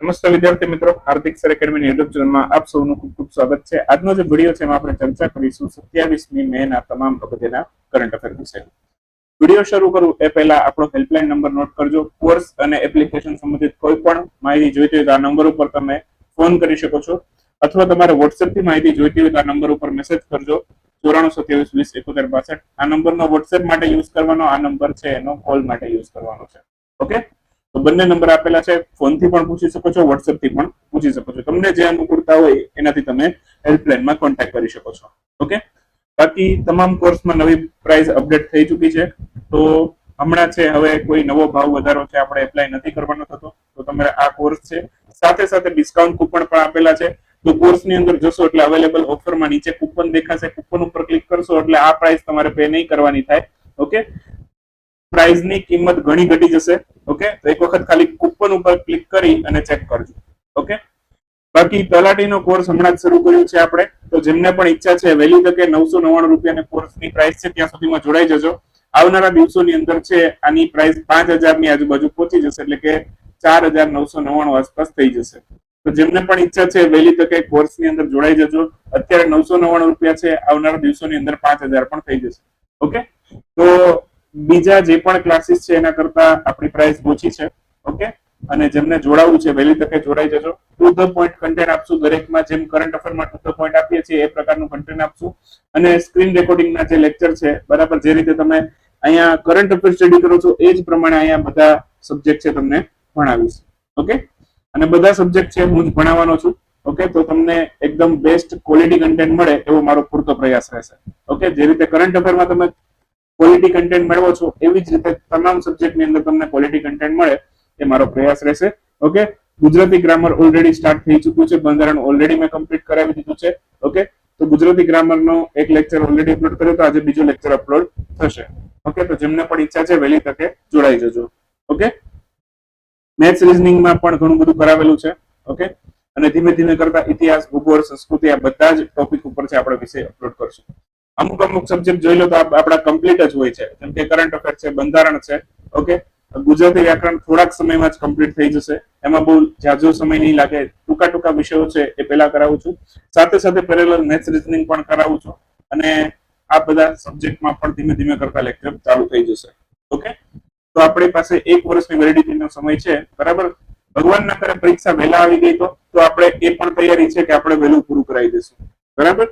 નમસ્તે વિદ્યાર્થી મિત્રો. હાર્દિક સર એકેડમી યુટ્યુબ ચેનલમાં આપ સૌનું ખૂબ ખૂબ સ્વાગત છે. આજનો જે વીડિયો છે એમાં આપણે ચર્ચા કરીશું સત્યાવીસમી મે ના તમામ અગત્યના કરંટ અફેર વિશે. વીડિયો શરૂ કરું એ પહેલા આપણો હેલ્પલાઇન નંબર નોટ કરજો. કોર્સ અને એપ્લિકેશન સંબંધિત કોઈ પણ માહિતી જોઈતી હોય તો આ નંબર ઉપર તમે ફોન કરી શકો છો. અથવા તમારે WhatsApp થી માહિતી જોઈતી હોય તો આ નંબર ઉપર મેસેજ કરજો. ચોરાણું સત્યાવીસ વીસ એકોતેર બાસઠ. આ નંબરનો વોટ્સએપ માટે યુઝ કરવાનો, આ નંબર છે એનો કોલ માટે યુઝ કરવાનો છે. ઓકે તો બંને નંબર આપેલા છે. ફોનથી પણ પૂછી શકો છો વોટ્સએપથી પણ પૂછી શકો છો. તમને જે અનુકૂળતા હોય, એનાથી તમે હેલ્પલાઇનમાં કોન્ટેક્ટ કરી શકો છો. ઓકે બાકી તમામ કોર્સમાં નવી પ્રાઇસ અપડેટ થઈ ચૂકી છે. તો હમણાં છે, હવે કોઈ નવો ભાવ વધારો છે, આપણે એપ્લાય નથી કરવાનો થતો, તો તમારે આ કોર્સ છે. સાથે સાથે ડિસ્કાઉન્ટ કૂપન પણ આપેલા છે. તો કોર્સની અંદર જશો એટલે અવેલેબલ ઓફરમાં નીચે કૂપન દેખાશે. કૂપન ઉપર ક્લિક કરશો એટલે આ પ્રાઇસ તમારે પે નહીં કરવાની થાય. ઓકે પ્રાઇઝની કિંમત ઘણી ઘટી જશે ઓકે તો એક વખત ખાલી કૂપન ઉપર ક્લિક કરી અને ચેક કરજો ઓકે બાકી તલાટીનો કોર્સ હમણાં જ શરૂ કર્યો છે આપણે. તો જેમને પણ ઈચ્છા છે, વહેલી તકે નવસો નવ્વાણું રૂપિયાની કોર્સની પ્રાઇસ છે, ત્યાં સુધીમાં જોડાઈ જજો. આવનારા દિવસોની અંદર છે, આની પ્રાઇસ પાંચ હજારની આજુબાજુ પહોંચી જશે, એટલે કે ચાર હજાર નવસો નવ્વાણું આસપાસ થઈ જશે. તો જેમને પણ ઈચ્છા છે, વહેલી તકે કોર્સની અંદર જોડાઈ જજો. અત્યારે નવસો નવ્વાણું રૂપિયા છે, આવનારા દિવસોની અંદર પાંચ હજાર પણ થઈ જશે ઓકે તો બીજા જે પણ ક્લાસીસ છે એના કરતા આપણી પ્રાઇસ ઓછી છે ઓકે અને જેમને જોડાવું છે, વહેલી તકે જોડાઈ જજો. ટુ ધ પોઈન્ટ કન્ટેન્ટ આપશું દરેકમાં, જેમ કરંટ અફેરમાં ટુ ધ પોઈન્ટ આપીએ છીએ, એ પ્રકારનું કન્ટેન્ટ આપશું. અને સ્ક્રીન રેકોર્ડિંગના જે લેક્ચર છે, બરાબર, જે રીતે તમે અહીંયા કરંટ અફેર સ્ટડી કરો છો, એ જ પ્રમાણે અહીંયા બધા સબ્જેક્ટ છે તમને ભણાવીશ ઓકે અને બધા સબ્જેક્ટ છે, હું જ ભણાવવાનો છું ઓકે તો તમને એકદમ બેસ્ટ ક્વોલિટી કન્ટેન્ટ મળે એવો મારો પૂરતો પ્રયાસ રહેશે ઓકે જે રીતે કરંટ અફેરમાં તમે ક્વોલિટી કન્ટેન્ટ મેળવો છો, એવી જ રીતે તમામ સબ્જેક્ટની અંદર તમને ક્વોલિટી કન્ટેન્ટ મળે, એ મારો પ્રયાસ રહેશે. Okay Gujarati grammar already start થઈ ચૂક્યું છે. બંધારણ ઓલરેડી મેં કમ્પ્લીટ કરાવી દીધું છે. ઓકે તો ગુજરાતી ગ્રામરનો એક લેક્ચર ઓલરેડી અપલોડ કર્યો તો આજે બીજો લેક્ચર અપલોડ થશે. ઓકે તો જેમને પણ ઈચ્છા છે વહેલી તકે જોડાઈ જજો. ઓકે મેથ્સ રિઝનિંગમાં પણ ઘણું બધું કરાવેલું છે. ઓકે અને ધીમે ધીમે કરતા ઇતિહાસ, ભૂગોળ, સંસ્કૃતિ આ બધા જ ટોપિક ઉપર છે આપણે વિષય અપલોડ કરશું. અમુક અમુક સબ્જેક્ટ જોઈ લો તો આપણા કમ્પ્લીટ જ હોય છે. જેમ કે કરંટ અફેર છે, બંધારણ છે ઓકે ગુજરાતી વ્યાકરણ થોડાક સમયમાં જ કમ્પ્લીટ થઈ જશે. એમાં બહુ જાજો સમય નહીં લાગે. ટૂંકા ટૂંકા વિષયો છે એ પહેલા કરાવું છું. સાથે સાથે પેરેલલ મેથ્સ રીઝનિંગ પણ કરાવું છું. અને આ બધા સબ્જેક્ટમાં પણ ધીમે ધીમે કરતા લેક્ચર ચાલુ થઈ જશે. ઓકે તો આપણી પાસે એક વર્ષની વેલિડિટીનો સમય છે. બરાબર? ભગવાન ના કરે પરીક્ષા વહેલા આવી ગઈ તો તો આપણે એ પણ તૈયારી છે કે આપણે વહેલું પૂરું કરાવી દઈશું. બરાબર?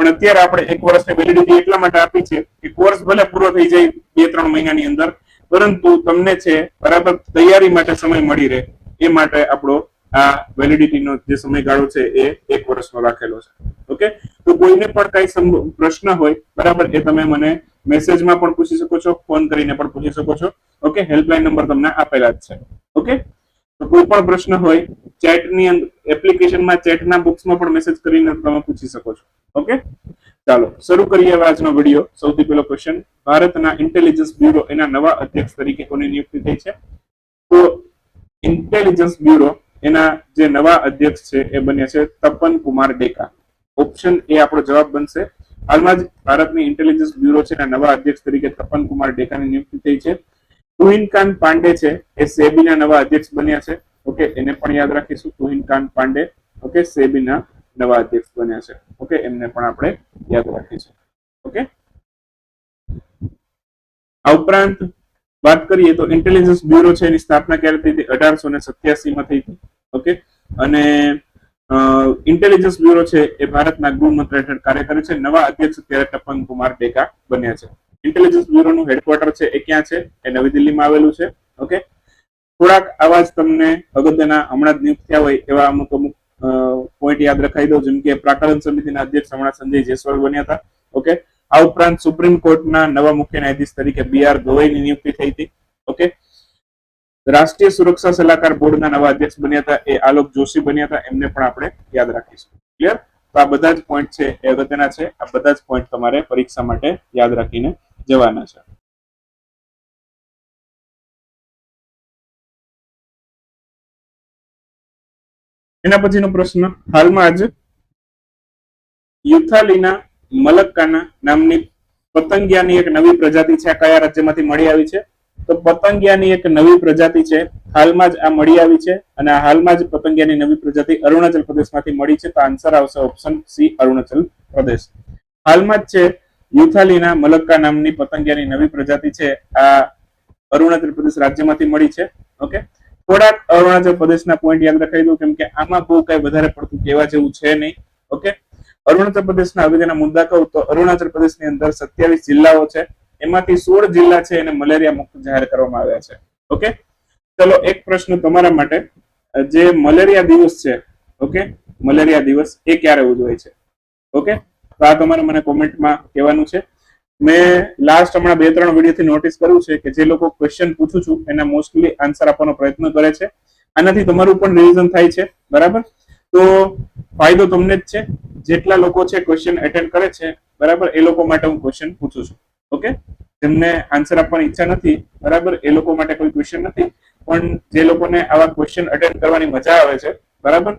પણ અત્યારે આપણે એક વર્ષની વેલિડિટી એટલા માટે આપી છે કે કોર્સ ભલે પૂરો થઈ જાય બે, ત્રણ મહિનાની અંદર, પરંતુ તમને છે બરાબર તૈયારી માટે સમય મળી રહે. એ માટે આપણો આ વેલિડિટીનો જે સમયગાળો છે એ એક વર્ષનો રાખેલો છે. ઓકે? તો કોઈને પણ કઈ પ્રશ્ન હોય, બરાબર, એ તમે મને મેસેજમાં પણ પૂછી શકો છો ફોન કરીને પણ પૂછી શકો છો. ઓકે? હેલ્પલાઇન નંબર તમને આપેલા જ છે. ઓકે? કોઈ પણ પ્રશ્ન હોય ચેટની અંદર એપ્લિકેશનમાં ચેટના બોક્સમાં પણ મેસેજ કરીને તમે પૂછી શકો છો. ઓકે ચાલો, શરૂ કરીએ હવે આજનો વીડિયો સૌથી પહેલો ક્વેશ્ચન ભારતના ઇન્ટેલિજન્સ બ્યુરો એના નવા અધ્યક્ષ તરીકે કોની નિયુક્તિ થઈ છે? તો ઇન્ટેલિજન્સ બ્યુરો એના જે નવા અધ્યક્ષ છે એ બન્યા છે તપન કુમાર ડેકા. ઓપ્શન એ આપણો જવાબ બનશે. હાલમાં જ ભારતની ઇન્ટેલિજન્સ બ્યુરો છે એના નવા અધ્યક્ષ તરીકે તપન કુમાર ડેકાની નિયુક્તિ થઈ છે. તુહિન ખાન પાંડે છે. એ સેબીના નવા અધ્યક્ષ બન્યા છે. ઓકે, એને પણ યાદ રાખીશું. કુહિનકાન પાંડે, ઓકે, સેબીના નવા અધ્યક્ષ બન્યા છે. ઓકે, એમને પણ આપણે યાદ રાખીશું. ઓકે? આ ઉપરાંત વાત કરીએ તો ઇન્ટેલિજન્સ બ્યુરો છે. એની સ્થાપના ક્યારે થઈ હતી? અઢારસો ને સત્યાસી માં થઈ હતી. ઓકે? અને ઇન્ટેલિજન્સ બ્યુરો છે એ ભારતના ગૃહ મંત્રાલય હેઠળ કાર્ય કરે છે. નવા અધ્યક્ષ અત્યારે તપન કુમાર ડેકા બન્યા છે. ઇન્ટેલિજન્સ બ્યુરોનું હેડક્વાર્ટર છે એ ક્યાં છે? એ નવી દિલ્હીમાં આવેલું છે. ઓકે થોડાક આવા જ તમને અગત્યના હમણાં જ નિયુક્ત થયા હોય એવા અમુક અમુક પોઈન્ટ યાદ રખાઈ દો જેમ કે પ્રાકલન સમિતિના અધ્યક્ષ હમણાં સંજય જયસ્વાલ બન્યા હતા. ઓકે આ ઉપરાંત સુપ્રીમ કોર્ટના નવા મુખ્ય ન્યાયાધીશ તરીકે બી આર ગવઈની નિયુક્તિ થઈ હતી. ઓકે રાષ્ટ્રીય સુરક્ષા સલાહકાર બોર્ડના નવા અધ્યક્ષ બન્યા હતા. એ આલોક જોશી બન્યા હતા. એમને પણ આપણે યાદ રાખીશું. ક્લિયર તો આ બધા જ પોઈન્ટ છે એ અગત્યના છે. આ બધા જ પોઈન્ટ તમારે પરીક્ષા માટે યાદ રાખીને જવાના છે. એના પછીનો પ્રશ્ન, હાલમાં જ યુથાલીના મલક્કાના નામની પતંગિયાની એક નવી પ્રજાતિ છે. કયા રાજ્યમાંથી મળી આવી છે? તો પતંગિયાની એક નવી પ્રજાતિ છે. હાલમાં જ આ મળી આવી છે અને હાલમાં જ પતંગિયાની નવી પ્રજાતિ અરુણાચલ પ્રદેશમાંથી મળી છે. તો આન્સર આવશે ઓપ્શન સી અરુણાચલ પ્રદેશ. હાલમાં જ છે યુથાલીના મલક્કા નામની પતંગિયાની નવી પ્રજાતિ છે. આ અરુણાચલ પ્રદેશ રાજ્યમાંથી મળી છે. ઓકે? થોડાક અરુણાચલ પ્રદેશના પોઈન્ટ યાદ રખાઈ દઉં, કેમ કે આમાં બહુ કઈ વધારે પડતું કહેવા જેવું છે નહીં. ઓકે? અરુણાચલ પ્રદેશના અગત્યના મુદ્દા કહું તો અરુણાચલ પ્રદેશની અંદર સત્યાવીસ જિલ્લાઓ છે. એમાંથી સોળ જિલ્લા છે એને મલેરિયા મુક્ત જાહેર કરવામાં આવ્યા છે. ઓકે? ચલો, એક પ્રશ્ન તમારા માટે. જે મલેરિયા દિવસ છે, ઓકે? મલેરિયા દિવસ એ ક્યારે ઉજવાય છે? ઓકે? તો આ તમારે મને કોમેન્ટમાં કહેવાનું છે. મેં લાસ્ટ હમણાં બે ત્રણ વિડીયોથી નોટિસ કર્યું છે કે જે લોકો ક્વેશ્ચન પૂછું છું, એના મોસ્ટલી આન્સર આપવાનો પ્રયત્ન કરે છે. આનાથી તમારું પણ રિવિઝન થાય છે, બરાબર? તો ફાયદો તમને જ છે. જેટલા લોકો છે ક્વેશ્ચન એટેન્ડ કરે છે, બરાબર? એ લોકો માટે હું ક્વેશ્ચન પૂછું છું. ઓકે જેમને આન્સર આપવાની ઈચ્છા નથી, બરાબર? એ લોકો માટે કોઈ ક્વેશ્ચન નથી. પણ જે લોકોને આવા ક્વેશ્ચન અટેન્ડ કરવાની મજા આવે છે, બરાબર?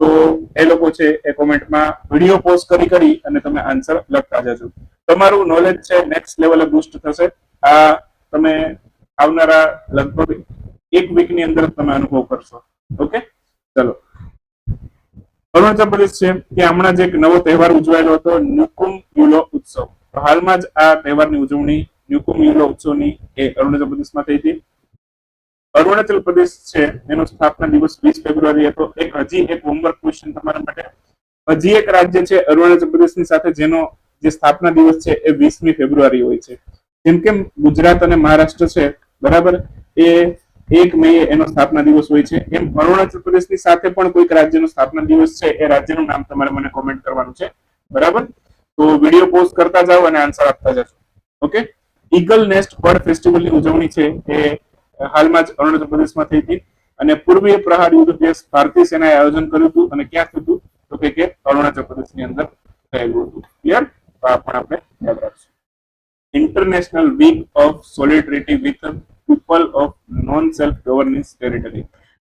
તો એ લોકો છે એ કોમેન્ટમાં વીડિયો પોસ્ટ કરી કરી અને તમે આન્સર લખતા જજો. તમારું નોલેજ છે નેક્સ્ટ લેવલે બુસ્ટ થશે. આ તમે આવનારા લગભગ એક વીકની અંદર તમે અનુભવ કરશો. ઓકે ચલો. અરુણાચલ પ્રદેશ છે કે હમણાં જ એક નવો તહેવાર ઉજવાયેલો હતો, ન્યુકુમ યુલો ઉત્સવ. હાલમાં જ આ તહેવારની ઉજવણી ન્યુકુમ યુલો ઉત્સવની એ અરુણાચલ પ્રદેશમાં થઈ હતી. અરુણાચલ પ્રદેશ છે, એનો સ્થાપના દિવસ વીસ ફેબ્રુઆરી હતો એક હજી એક હોમવર્ક ક્વેશ્ચન તમારા માટે. હજી એક રાજ્ય છે અરુણાચલ પ્રદેશની સાથે, જેનો જે સ્થાપના દિવસ છે એ વીસમી ફેબ્રુઆરી હોય છે. જેમ કે ગુજરાત અને મહારાષ્ટ્ર છે, બરાબર? એ એક મે એનો સ્થાપના દિવસ હોય છે. એમ અરુણાચલ પ્રદેશની સાથે પણ કોઈક રાજ્યનો સ્થાપના દિવસ છે, એ રાજ્યનું નામ તમારે મને કોમેન્ટ કરવાનું છે. બરાબર? તો વીડિયો પોસ્ટ કરતા જાઓ અને આન્સર આપતા જશો ઓકે ઈગલ નેસ્ટ બર્ડ ફેસ્ટિવલની ઉજવણી છે, એ હાલમાં જ અરુણાચલ પ્રદેશમાં થઈ હતી. અને પૂર્વીય પ્રહાર યુદ્ધ જે ભારતીય સેનાએ આયોજન કર્યું હતું અને ક્યાં થયું હતું? તો કે કે અરુણાચલ પ્રદેશની અંદર થયેલું હતું. ક્લિયર તો આ પણ આપણે યાદ રાખશું. International week of solidarity with people of non self governance territory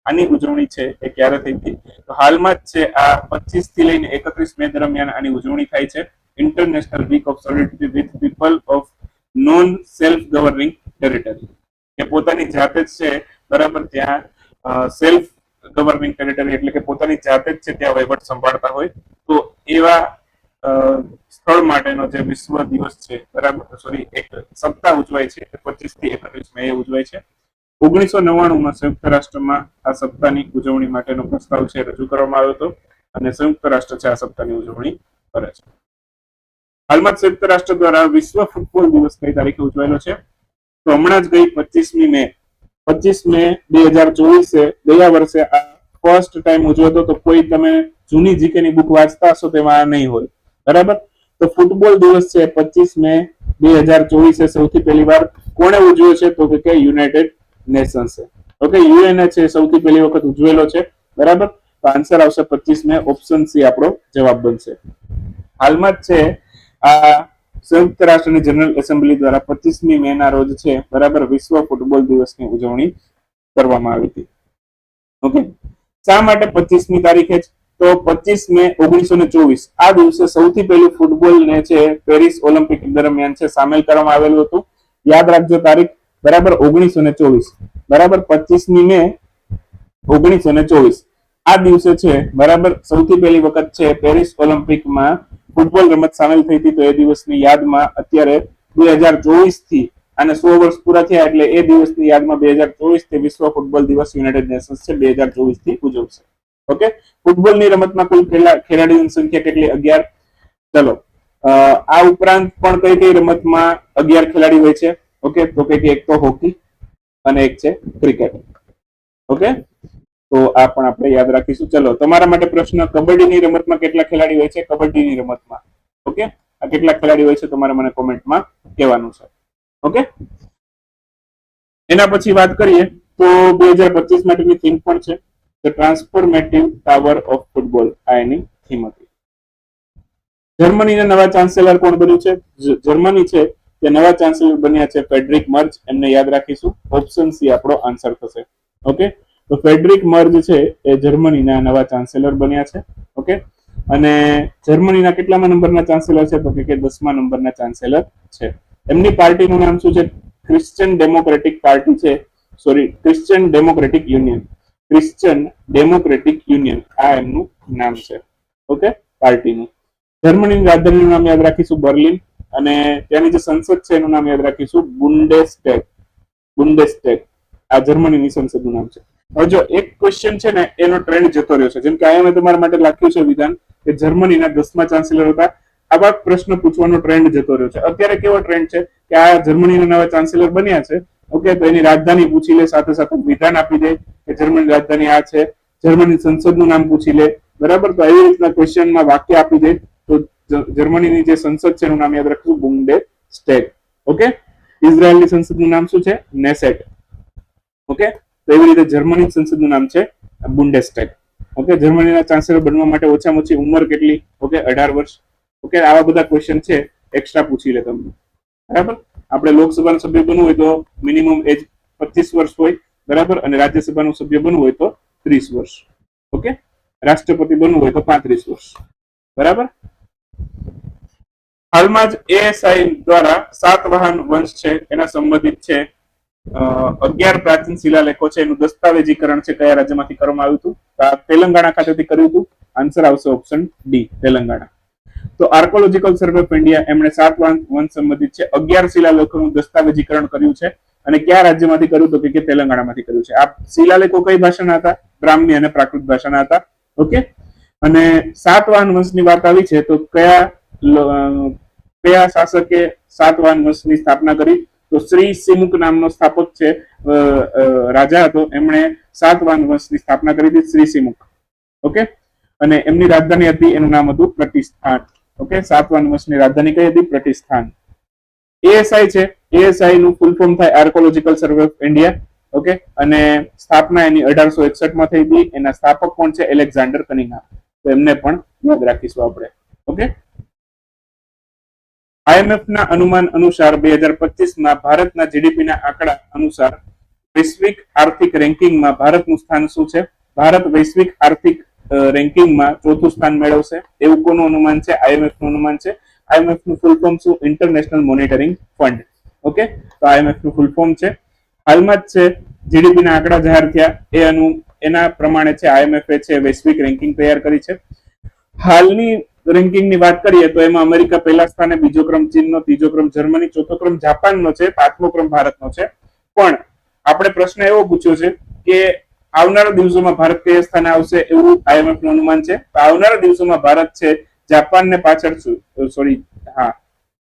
આની ઉજવણી છે એ ક્યારે થઈ હતી? તો હાલમાં જ છે આ પચીસથી લઈને એકત્રીસ મે દરમિયાન આની ઉજવણી થાય છે. International week of solidarity with people of non self governing territory કે પોતાની જાતે જ છે, બરાબર, ત્યાં સેલ્ફ ગવર્નિંગ ટેરિટરી એટલે કે પોતાની જાતે જ છે, ત્યાં વહીવટ સંભાળતા હોય. તો એવા સ્થળ માટેનો જે વિશ્વ દિવસ છે, બરાબર સોરી એક સપ્તાહ ઉજવાય છે પચીસથી એકત્રીસ મે ઉજવાય છે. ઓગણીસો નવ્વાણુંમાં સંયુક્ત રાષ્ટ્રમાં આ સપ્તાહની ઉજવણી માટેનો પ્રસ્તાવ છે, રજૂ કરવામાં આવ્યો હતો. અને સંયુક્ત રાષ્ટ્ર છે, આ સપ્તાહની ઉજવણી કરે છે. હાલમાં સંયુક્ત રાષ્ટ્ર દ્વારા વિશ્વ ફૂટબોલ દિવસ કઈ તારીખે ઉજવાયેલો છે? તો હમણાં જ ગઈ પચીસમી મે. પચીસ મે બે હજાર ચોવીસે, ગયા વર્ષે આ ફર્સ્ટ ટાઈમ ઉજવતો તો કોઈ તમે જૂની જીકે ની બુક વાંચતા હશો તેમાં નહીં હોય. બરાબર? તો ફૂટબોલ દિવસ છે પચીસ મે બે હજાર ચોવીસે સૌથી પહેલી વાર કોણે ઉજવ્યો છે? તો કે યુનાઇટેડ નેશન્સ ઓકે યુએનએ છે, સૌથી પહેલી વખત ઉજવેલો છે. બરાબર? તો આન્સર આવશે પચીસ મે ઓપ્શન સી આપણો જવાબ બનશે. હાલમાં જ છે આ સંયુક્ત રાષ્ટ્રની જનરલ એસેમ્બલી દ્વારા પચીસમી મે ના રોજ છે, બરાબર વિશ્વ ફૂટબોલ દિવસની ઉજવણી કરવામાં આવી હતી. ઓકે? શા માટે પચીસમી તારીખે છે? તો પચીસ મે ઓગણીસો ને ચોવીસ, આ દિવસે સૌથી પહેલું ફૂટબોલ ને છે, પેરિસ ઓલિમ્પિક દરમિયાન છે, સામેલ કરવામાં આવેલું હતું. યાદ રાખજો તારીખ, બરાબર ઓગણીસો ને ચોવીસ, બરાબર પચીસમી મે ઓગણીસો ને ચોવીસ, આ દિવસે છે, બરાબર સૌથી પહેલી વખત છે, પેરિસ ઓલિમ્પિકમાં ફૂટબોલ રમત સામેલ થઈ હતી, તો એ દિવસની યાદમાં અત્યારે બે હજાર ચોવીસથી અને સો વર્ષ પૂરા થયા એટલે એ દિવસની યાદમાં બે હજાર ચોવીસથી વિશ્વ ફૂટબોલ દિવસ યુનાઇટેડ નેશન્સ છે, બે હજાર ચોવીસથી ઉજવશે. ઓકે? ફૂટબોલની રમતમાં કુલ ખેલા- ખેલાડીઓની સંખ્યા કેટલી? અગિયાર. ચલો. આ ઉપરાંત પણ કઈ કઈ રમતમાં અગિયાર ખેલાડી હોય છે? ઓકે? તો કે એક તો હોકી અને એક છે ક્રિકેટ. ઓકે? તો આ પણ આપણે યાદ રાખીશું. ચલો, તમારા માટે પ્રશ્ન, કબડ્ડીની રમતમાં કેટલા ખેલાડી હોય છે? કબડ્ડીની રમતમાં. ઓકે? આ કેટલા ખેલાડી હોય છે તમારે મને કોમેન્ટમાં કહેવાનું છે. ઓકે? એના પછી વાત કરીએ તો બે હજાર પચીસ માટેની થીમ પણ છે. ટ્રાન્સફોર્મેટિવ ટાવર ઓફ ફૂટબોલ આ એની થીમ હતી. જર્મનીના નવા ચાન્સેલર કોણ બન્યું છે? જર્મની છે. તે નવા ચાન્સેલર બન્યા છે ફેડરિક મર્ચ એમને યાદ રાખીશું. ઓપ્શન સી આપણો આન્સર થશે. ઓકે? તો ફેડરિક મર્જ છે એ જર્મનીના નવા ચાન્સેલર બન્યા છે, ઓકે? અને જર્મનીના કેટલામાં નંબરના ચાન્સેલર છે? તો કે દસમા નંબરના ચાન્સેલર છે. એમની પાર્ટીનું નામ શું છે? ક્રિશ્ચિયન ડેમોક્રેટિક પાર્ટી છે. Sorry Christian democratic union Christian democratic union આ એમનું નામ છે, ઓકે? પાર્ટીનું. જર્મનીની રાજધાનીનું નામ યાદ રાખીશું, બર્લિન. અને ત્યાંની જે સંસદ છે, એનું નામ યાદ રાખીશું બુન્ડેસ્ટેગ બુન્ડેસ્ટેગ આ જર્મનીની સંસદનું નામ છે. હવે જો એક ક્વેશ્ચન છે ને, એનો ટ્રેન્ડ જતો રહ્યો છે. જેમ કે મેં તમારા માટે લખ્યું છે વિધાન કે જર્મનીના દસમા ચાન્સેલર હતા. આવા પ્રશ્ન પૂછવાનો ટ્રેન્ડ જતો રહ્યો છે. અત્યારે કેવો ટ્રેન્ડ છે કે આ જર્મનીના નવા ચાન્સેલર બન્યા છે? ઓકે તો એની રાજધાની પૂછી લે, સાથે સાથે વિધાન આપી દે કે જર્મની રાજધાની આ છે. જર્મની સંસદનું નામ પૂછી લે. બરાબર? તો એવી રીતના ક્વેશ્ચનમાં વાક્ય આપી દે. તો જર્મનીની જે સંસદ છે એનું નામ યાદ રાખશું બુંડે સ્ટેટ ઓકે ઇઝરાયલની સંસદનું નામ શું છે? નેસેટ ઓકે તો એવી રીતે જર્મની સંસદનું નામ છે બુન્ડેસ્ટેગ ઓકે જર્મનીના ચાન્સેલર બનવા માટે ઓછામાં ઓછી ઉંમર કેટલી? ઓકે અઢાર વર્ષ. ઓકે આવા બધા ક્વેશ્ચન છે એક્સ્ટ્રા પૂછી લે તમને. બરાબર? આપણે લોકસભાનું સભ્ય બનવું હોય તો મિનિમમ એજ પચીસ વર્ષ હોય, બરાબર? અને રાજ્યસભાનું સભ્ય બનવું હોય તો ત્રીસ વર્ષ. ઓકે રાષ્ટ્રપતિ બનવું હોય તો પાંત્રીસ વર્ષ. બરાબર? હાલમાં જ એએસઆઈ દ્વારા સાત વાહન વંશ છે, એના સંબંધિત છે. અગિયાર પ્રાચીન શિલાલેખો છે. એનું દસ્તાવેજીકરણ છે કયા રાજ્યમાંથી કરવામાં આવ્યું હતું? તેલંગાણા ખાતેથી કર્યું હતું. આન્સર આવશે ઓપ્શન ડી તેલંગાણા. તો આર્કોલોજીકલ સર્વે ઓફ ઇન્ડિયા એમણે સાત વંશ સંબંધિત છે. અગિયાર શિલાલેખોનું દસ્તાવેજીકરણ કર્યું છે. અને કયા રાજ્યમાંથી કર્યું તો કે કે તેલંગાણામાંથી કર્યું છે. આ શિલાલેખો કઈ ભાષાના હતા? બ્રાહ્મી અને પ્રાકૃત ભાષાના હતા. ઓકે? અને સાતવાહન વંશની વાત આવી છે. તો કયા કયા શાસકે સાતવાહન વંશની સ્થાપના કરી? તો શ્રી સિમુક નામનો સ્થાપક છે રાજા હતો. એમણે સાતવાન વંશની સ્થાપના કરી હતી, શ્રી સિમુક. ઓકે? અને એમની રાજધાની હતી, એનું નામ હતું પ્રતિષ્ઠાન. ઓકે? સાતવાન વંશની રાજધાની કઈ હતી? પ્રતિષ્ઠાન. એએસઆઈ છે. એએસઆઈ નું ફૂલ ફોર્મ થાય archaeological survey of India okay? અને સ્થાપના એની અઢારસો એકસઠમાં થઈ હતી. એના સ્થાપક કોણ છે? એલેક્ઝાન્ડર કનિંગા તો એમને પણ યાદ રાખીશું આપણે. ઓકે? IMF ના અનુમાન અનુસાર બે હજાર પચીસમાં ભારતના જીડીપીના આંકડા અનુસાર વૈશ્વિક આર્થિક રેન્કિંગમાં ભારતનું સ્થાન શું છે? ભારત વૈશ્વિક આર્થિક રેન્કિંગમાં ચોથું સ્થાન મેળવશે. એવું કોનું અનુમાન છે? આઈએમએફનું અનુમાન છે. આઈએમએફનું ફૂલ ફોર્મ શું? ઇન્ટરનેશનલ મોનિટરિંગ ફંડ ઓકે તો આઈએમએફનું ફૂલ ફોર્મ છે. હાલમાં જ છે જીડીપી ના આંકડા જાહેર થયા. એ અનુ, એના પ્રમાણે છે આઈએમએફ છે, વૈશ્વિક રેન્કિંગ તૈયાર કરી છે. હાલની રેન્કિંગની વાત કરીએ તો એમાં અમેરિકા પહેલા સ્થાને, બીજો ક્રમ ચીનનો, ત્રીજો ક્રમ જર્મની, ચોથો ક્રમ જાપાનનો છે, પાંચમો ક્રમ ભારતનો છે. પણ આપણે પ્રશ્ન એવો પૂછ્યો છે કે આવનારા દિવસોમાં ભારત કયા સ્થાને આવશે એવું આઈએમએફનું અનુમાન છે? આવનારા દિવસોમાં ભારત છે, જાપાનને પાછળ સોરી હા,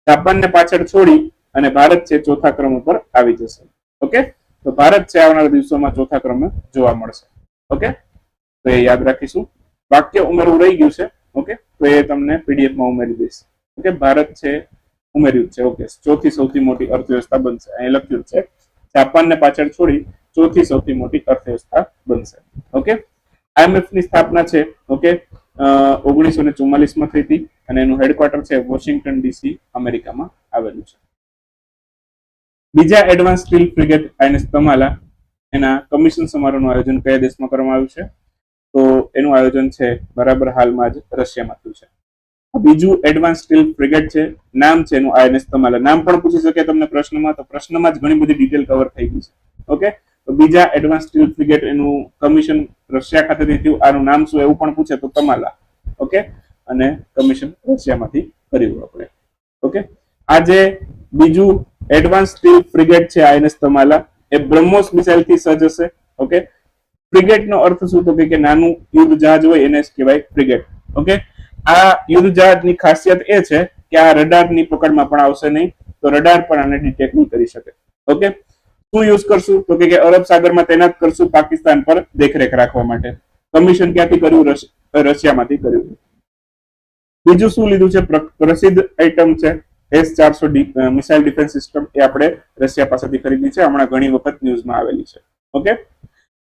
જાપાનને પાછળ છોડી અને ભારત છે ચોથા ક્રમ ઉપર આવી જશે. ઓકે? તો ભારત છે આવનારા દિવસોમાં ચોથા ક્રમે જોવા મળશે. ઓકે? તો એ યાદ રાખીશું. વાક્ય ઉમેરવું રહી ગયું છે. ઓકે તો એ તમને પીડીએફમાં ઉમેરી દઈશ. ઓકે ભારત છે, ઉમેર્યું છે. ઓકે ચોથી સૌથી મોટી અર્થવ્યવસ્થા બનશે. અહીં લખ્યું છે, જાપાનને પાછળ છોડી ચોથી સૌથી મોટી અર્થવ્યવસ્થા બનશે. ઓકે IMF ની સ્થાપના છે. ઓકે ઓગણીસો ને ચુમ્માલીસમાં થઈ હતી અને એનું હેડક્વાર્ટર છે વોશિંગ્ટન ડીસી અમેરિકામાં આવેલું છે. બીજા advance stealth frigate INS Tamal, એના કમિશન સમારોહનું આયોજન કયા દેશમાં કરવામાં આવ્યું છે? તો એનું આયોજન છે, બરાબર હાલમાં જ રશિયામાં થયું છે. બીજું એડવાન્સ સ્ટીલ ફ્રિગેટ છે, નામ છે એનું આઈએનએસ તમાલા નામ પણ પૂછી શકે તમને પ્રશ્નમાં, તો પ્રશ્નમાં જ ઘણી બધી ડિટેલ કવર થઈ ગઈ છે. ઓકે તો બીજા એડવાન્સ સ્ટીલ ફ્રિગેટ એનું કમિશન રશિયા ખાતેથી થયું. આનું નામ શું એવું પણ પૂછે તો તમાલા ઓકે અને કમિશન રશિયામાંથી કર્યું આપણે. ઓકે આજે બીજું એડવાન્સ સ્ટીલ ફ્રિગેટ છે આઈએનએસ તમાલા એ બ્રહ્મોસ મિસાઇલથી સજ્જ હશે. ઓકે ફ્રિગેટ નો અર્થ શું? તો કે નાનું યુદ્ધ જહાજ હોય એને કહેવાય ફ્રિગેટ ઓકે? આ યુદ્ધ જહાજની ખાસિયત એ છે કે આ રડારની પકડમાં પણ આવશે નહીં, તો રડાર પણ આને ડિટેક્ટ નહીં કરી શકે. ઓકે? શું યુઝ કરશું? તો કે અરબ સાગરમાં તૈનાત કરશું પાકિસ્તાન પર દેખરેખ રાખવા માટે. કમિશન ક્યાંથી કર્યું? રશિયામાંથી કર્યું. બીજું શું લીધું છે? પ્ર- પ્રસિદ્ધ આઇટમ છે એસ ચારસો મિસાઇલ ડિફેન્સ સિસ્ટમ એ આપણે રશિયા પાસેથી ખરીદી છે. હમણાં ઘણી વખત ન્યૂઝમાં આવેલી છે. ઓકે?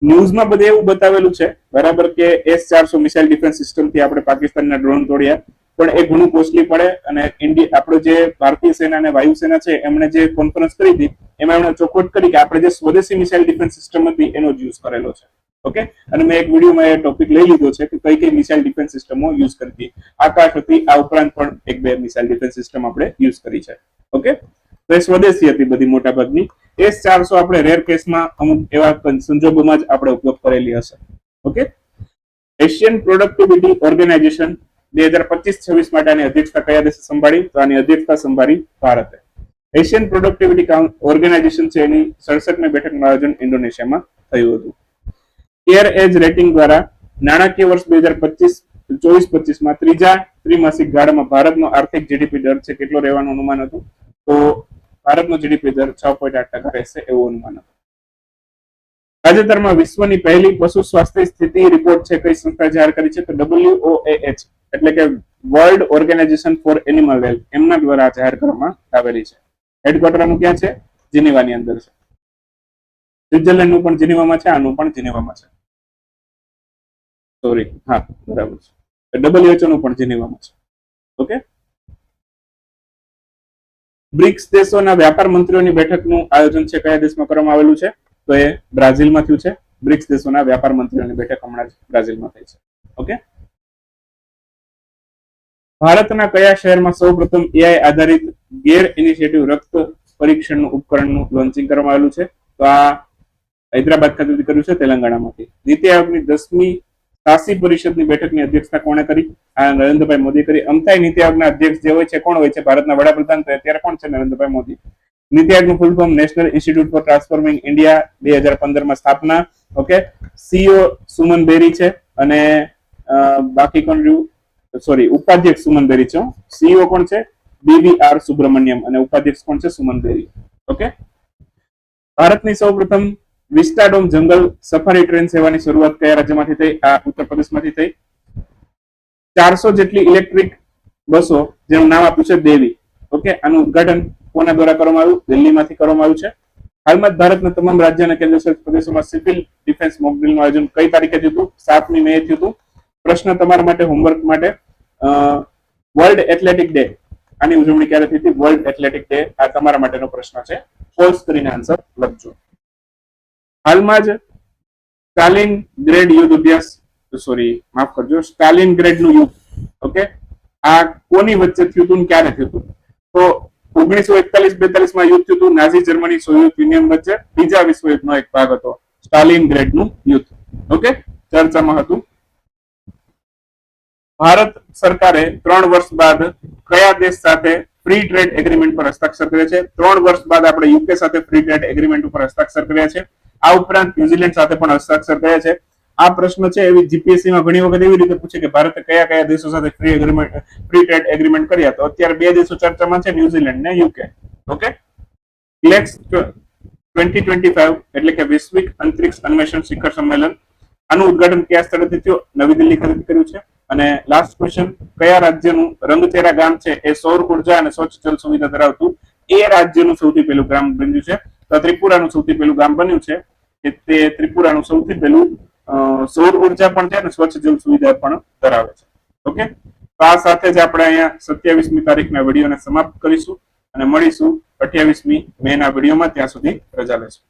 ન્યૂઝમાં બધે એવું બતાવેલું છે, બરાબર કે એસ ચારસો મિસાઇલ ડિફેન્સ સિસ્ટમથી આપણે પાકિસ્તાનના ડ્રોન તોડ્યા, પણ એ ઘણું કોસ્ટલી પડે અને ઇન્ડિયા, આપણો જે ભારતીય સેના અને વાયુસેના છે, એમણે જે કોન્ફરન્સ કરી હતી, એમાં એમણે ચોખવટ કરી કે આપણે જે સ્વદેશી મિસાઇલ ડિફેન્સ સિસ્ટમ હતી, એનો જ યુઝ કરેલો છે. ઓકે? અને મેં એક વિડીયોમાં એ ટોપિક લઈ લીધો છે કે કઈ કઈ મિસાઇલ ડિફેન્સ સિસ્ટમો યુઝ કરતી આકાશ હતી, આ ઉપરાંત પણ એક બે મિસાઇલ ડિફેન્સ સિસ્ટમ આપણે યુઝ કરી છે. ઓકે? તો એ સ્વદેશી હતી બધી મોટા ભાગની એસ ચારસો આપણે રેર કેસમાં અમુક એવા સંજોગોમાં જ આપણે ઉપયોગ કરેલી હશે. ઓકે? એશિયન પ્રોડક્ટિવિટી ઓર્ગેનાઇઝેશન બે હજાર પચીસ છવ્વીસ માટે આની અધ્યક્ષતા કયા દેશે સંભાળી? તો આની અધ્યક્ષતા સંભાળી ભારતે. એશિયન પ્રોડક્ટિવિટી ઓર્ગેનાઇઝેશન છે એની સડસઠમી બેઠકનું આયોજન ઇન્ડોનેશિયામાં થયું હતું. કેર એજ રેટિંગ દ્વારા નાણાકીય વર્ષ બે હજાર પચીસ, ચોવીસ પચીસમાં ત્રીજા ત્રિમાસિક ગાળામાં ભારતનો આર્થિક જીડીપી દર છે કેટલો રહેવાનું અનુમાન હતું? તો ભારતનો જીડીપી દર છ પોઈન્ટ આઠ ટકા રહેશે એવું અનુમાન હતું. તાજેતરમાં વિશ્વની પહેલી પશુ સ્વાસ્થ્ય સ્થિતિ રિપોર્ટ છે, કઈ સંસ્થા જાહેર કરી છે, તો ડબલ્યુઓએચ એટલે કે world organisation for animal health એમના દ્વારા જાહેર કરવામાં આવેલી છે. હેડક્વાર્ટરનું ક્યાં છે? જીનીવાની અંદર છે. સ્વિટરલેન્ડનું પણ જીનીવામાં છે, આનું પણ જીનીવામાં છે. સોરી હા, બરાબર છે. ડબલ્યુએચઓ નું પણ જીનીવામાં છે. ઓકે બ્રિક્સ દેશોના વ્યાપાર મંત્રીઓની બેઠકનું આયોજન છે કયા દેશમાં કરવામાં આવેલું છે? તો એ બ્રાઝિલમાં થયું છે. બ્રિક્સ દેશોના વ્યાપાર મંત્રીઓની બેઠક હમણાં જ બ્રાઝિલમાં થઈ છે. ઓકે? ભારતના કયા શહેરમાં સૌપ્રથમ એઆઈ આધારિત ગેર ઇનિશિયેટિવ રક્ત પરીક્ષણનું ઉપકરણનું લોન્ચિંગ કરવામાં આવેલું છે? તો આ હૈદરાબાદ ખાતેથી કર્યું છે, તેલંગાણામાંથી. નીતિ આયોગની દસમી શાસી પરિષદની બેઠકની અધ્યક્ષતા કોણે કરી? આ નરેન્દ્રભાઈ મોદી કરી. અમથાઈ નીતિ આયોગના અધ્યક્ષ જે હોય છે, કોણ હોય છે? ભારતના વડાપ્રધાન અત્યારે કોણ છે નરેન્દ્રભાઈ મોદી? નીતિ આયોગનું full form national institute for transforming India બે હજાર પંદરમાં સ્થાપના. ઓકે સીઓ સુમન બેરી છે અને બાકી કોણ રહ્યું? સોરી ઉપાધ્યક્ષ સુમન બેરી છે સીઓ કોણ છે? બીવી આર સુબ્રમણ્યમ અને ઉપાધ્યક્ષ કોણ છે? સુમન બેરી. ઓકે ભારતની સૌપ્રથમ વિસ્ટાડોમ જંગલ સફારી ટ્રેન સેવાની શરૂઆત કયા રાજ્યમાંથી થઈ? આ ઉત્તર પ્રદેશમાંથી થઈ. ચારસો જેટલી ઇલેક્ટ્રિક બસો, જેનું નામ આપ્યું છે દેવી. ઓકે, આનું ઉદ્ઘાટન કોના દ્વારા કરવામાં આવ્યું? દિલ્હીમાંથી કરવામાં આવ્યું છે. હાલમાં જ ભારતના તમામ રાજ્ય અને કેન્દ્ર શાસિત પ્રદેશોમાં સિવિલ ડિફેન્સ મોકડ્રીલનું આયોજન કઈ તારીખે થયું હતું? સાતમી મે થયું હતું. પ્રશ્ન તમારા માટે, હોમવર્ક માટે. World athletic day. આની ઉજવણી ક્યારે થઈ હતી? World athletic day. આ તમારા માટેનો પ્રશ્ન છે. ફોલ્સ કરીને આન્સર લખજો. હાલમાં જ સ્ટાલિન ગ્રેડ યુદ્ધ અભ્યાસ સોરી માફ કરજો, સ્ટાલિન ગ્રેડનું યુદ્ધ, ઓકે? આ કોની વચ્ચે થયું હતું ક્યારે થયું હતું? તો ઓગણીસો એકતાલીસ બેતાલીસમાં યુદ્ધ થયું હતું, નાઝી જર્મની સોવિયત યુનિયન વચ્ચે બીજા વિશ્વયુદ્ધનો એક ભાગ હતો, સ્ટાલિન ગ્રેડનું યુદ્ધ, ઓકે? ચર્ચામાં હતું. ભારત સરકારે ત્રણ વર્ષ બાદ કયા દેશ સાથે ફ્રી ટ્રેડ એગ્રીમેન્ટ પર હસ્તાક્ષર કર્યા છે? ત્રણ વર્ષ બાદ આપણે યુકે સાથે ફ્રી ટ્રેડ એગ્રીમેન્ટ ઉપર હસ્તાક્ષર કર્યા છે. આ ઉપરાંત ન્યુઝીલેન્ડ સાથે પણ હસ્તાક્ષર થયા છે. આ પ્રશ્ન છે, એવી જીપીએસસી માં ઘણી વખત એવી રીતે પૂછે કે ભારતે કયા કયા દેશો સાથે free agreement free trade agreement કર્યા? તો અત્યારે બે દેશો ચર્ચામાં છે ન્યુઝીલેન્ડ ને યુકે ઓકે ક્લેક્સ ટ્વેન્ટી ટ્વેન્ટી ફાઈવ એટલે કે વૈશ્વિક અંતરિક્ષ અન્વેષણ શિખર સંમેલન. આનું ઉદ્ઘાટન કયા સ્થળેથી થયું? નવી દિલ્હી ખાતે કર્યું છે. અને લાસ્ટ ક્વેશ્ચન કયા રાજ્યનું રંગચેરા ગામ છે? એ સૌર ઊર્જા અને સ્વચ્છ જલ સુવિધા ધરાવતું. એ રાજ્યનું સૌથી પહેલું ગ્રામ બન્યું છે. ત્રિપુરાનું સૌથી પહેલું ગામ બન્યું છે કે તે ત્રિપુરાનું સૌથી પહેલું સૌર ઊર્જા પણ છે અને સ્વચ્છ જલ સુવિધા પણ ધરાવે છે. ઓકે? તો આ સાથે જ આપણે અહીંયા સત્યાવીસમી તારીખના વિડીયોને સમાપ્ત કરીશું અને મળીશું અઠ્યાવીસમી મે ના વિડીયોમાં ત્યાં સુધી રજા લેશું